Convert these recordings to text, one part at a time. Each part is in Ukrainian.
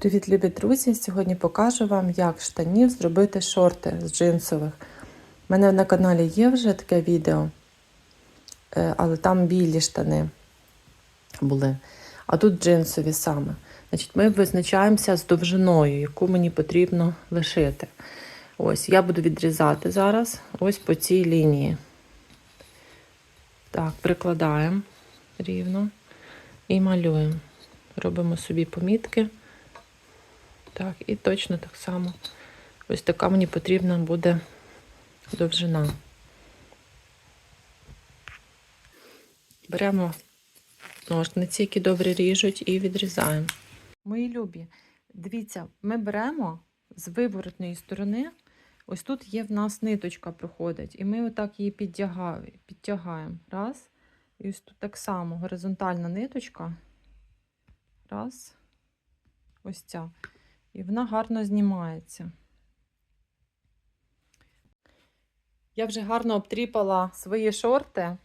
Привіт, любі друзі! Сьогодні покажу вам, як штанів зробити шорти з джинсових. У мене на каналі є вже таке відео, е, але там білі штани були. А тут джинсові саме. Значить, Ми визначаємося з довжиною, яку мені потрібно лишити. Ось, я буду відрізати зараз ось по цій лінії. Так, прикладаємо рівно і малюємо. Робимо собі помітки. Так, і точно так само. Ось така мені потрібна буде довжина. Беремо ножниці, які добре ріжуть, і відрізаємо. Мої любі, дивіться, ми беремо з виворотної сторони, ось тут є в нас ниточка проходить, і ми отак її підтягаємо. Раз. І ось тут так само горизонтальна ниточка. Раз. Ось ця. І вона гарно знімається. Я вже гарно обтріпала свої шорти.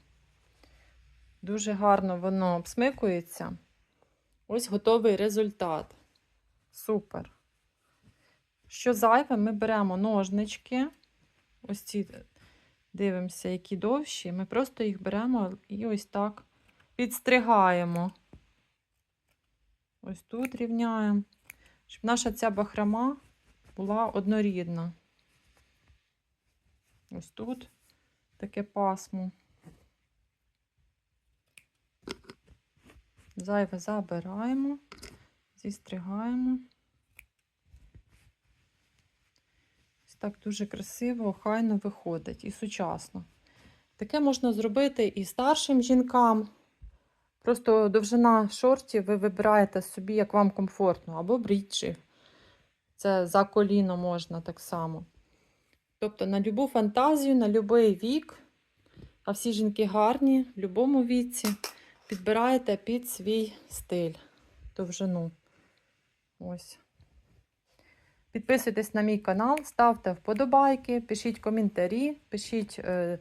Дуже гарно воно обсмикується. Ось готовий результат. Супер. Що зайве, ми беремо ножнички. Ось ці дивимося, які довші. Ми просто їх беремо і ось так підстригаємо. Ось тут рівняємо щоб наша ця бахрома була однорідна. Ось тут таке пасмо. Зайве забираємо, зістригаємо. Ось так дуже красиво, охайно виходить і сучасно. Таке можна зробити і старшим жінкам. Просто довжина шортів ви вибираєте собі, як вам комфортно, або бріджі. Це за коліно можна так само. Тобто на любу фантазію, на будь-який вік, а всі жінки гарні, в будь-якому віці, підбираєте під свій стиль, довжину. Ось. Підписуйтесь на мій канал, ставте вподобайки, пишіть коментарі, пишіть. Е,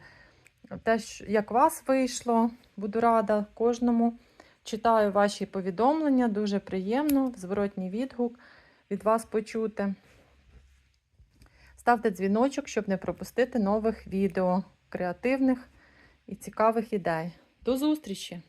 Теж, як вас вийшло, буду рада кожному. Читаю ваші повідомлення, дуже приємно, зворотній відгук від вас почути. Ставте дзвіночок, щоб не пропустити нових відео, креативних і цікавих ідей. До зустрічі!